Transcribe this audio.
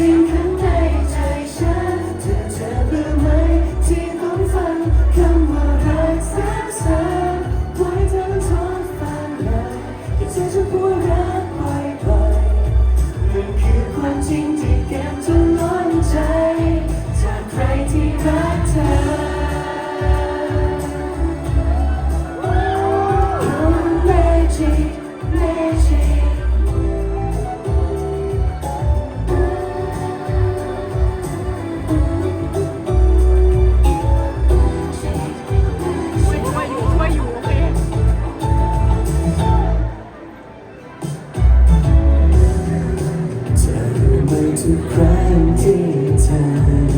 สิ่งข้างในใจฉันเธอเธอรู้ไหมที่ต้องฟังคำว่ารักซ้ำซ้ำปล่อยเธอนฟัยที่เธอจะพูดรื่อยบ่มันคือความจริงที่เก็บจนล้นใจจากใครที่รักเธอเมจิเมจิ time to quarantine time.